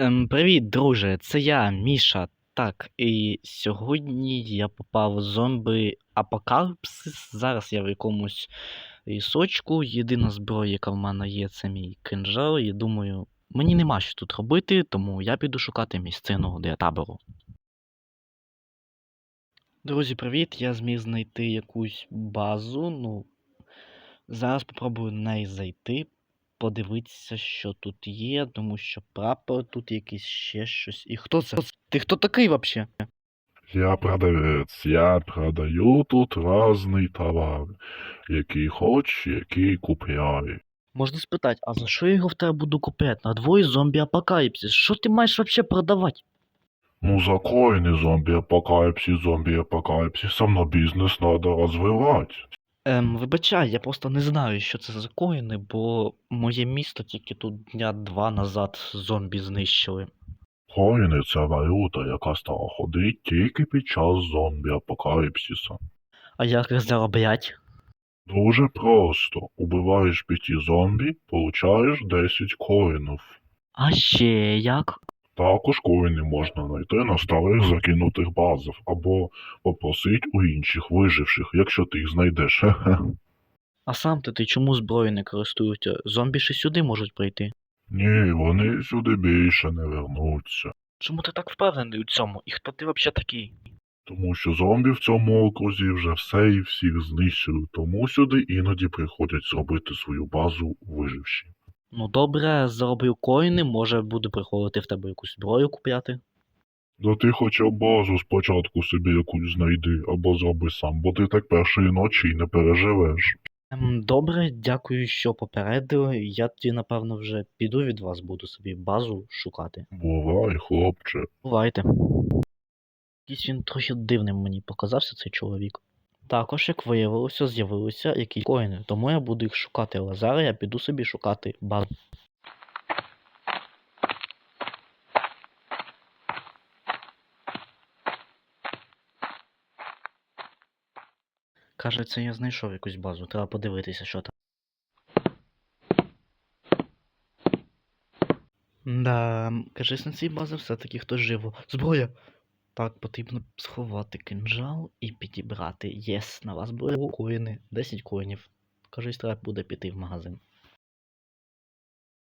Ем, привіт, друже, це я, Міша. Так, і сьогодні я попав в зомби апокаліпсис. Зараз я в якомусь лісочку. Єдина зброя, яка в мене є, це мій кинжал. І думаю, мені нема що тут робити, тому я піду шукати місцину для табору. Друзі, привіт! Я зміг знайти якусь базу. Ну, зараз попробую в неї зайти, подивитися, що тут є, тому що прапор тут якийсь ще щось. І хто це? Ти хто такий взагалі? Я продавець, я продаю тут разний товар, який хоч, який купляй. Можна спитати, а за що я його в тебе буду купляти? На двоє зомбі апокаліпсис. Що ти маєш взагалі продавати? Ну, за коїни зомбі-апокаліпсис, зомбі-апокаліпсисом на бізнес надо розвивати. Ем, вибачай, я просто не знаю, що це за коїни, бо моє місто тільки тут дня два назад зомбі знищили. Коїни це валюта, яка стала ходити тільки під час зомбі-апокаліпсиса. А як їх зароблять? Дуже просто. Убиваєш п'яті зомбі, получаєш 10 коїнів. А ще як? Також коїни можна знайти на старих закинутих базах або попросить у інших виживших, якщо ти їх знайдеш. А сам ти, ти чому зброєю не користуються? Зомбі ще сюди можуть прийти. Ні, вони сюди більше не вернуться. Чому ти так впевнений у цьому? І хто ти взагалі такий? Тому що зомбі в цьому окрузі вже все і всіх знищили, тому сюди іноді приходять зробити свою базу виживші. Ну добре, зароблю коїни, може буду приходити в тебе якусь зброю купляти. Да ти хоча б базу спочатку собі якусь знайди або зроби сам, бо ти так першої ночі й не переживеш. Ем, добре, дякую, що попередили. Я тоді, напевно, вже піду від вас, буду собі базу шукати. Бувай, хлопче. Бувайте. Якийсь він трохи дивним мені показався цей чоловік. Також, як виявилося, з'явилися якісь коїни, тому я буду їх шукати, але зараз я піду собі шукати базу. Кажеться, я знайшов якусь базу, треба подивитися, що там. Да, кажись, на цій базі все-таки хтось живо. Зброя! Так, потрібно сховати кинжал і підібрати. Єс, на вас буде коїни. 10 коїнів. Кажись, треба буде піти в магазин.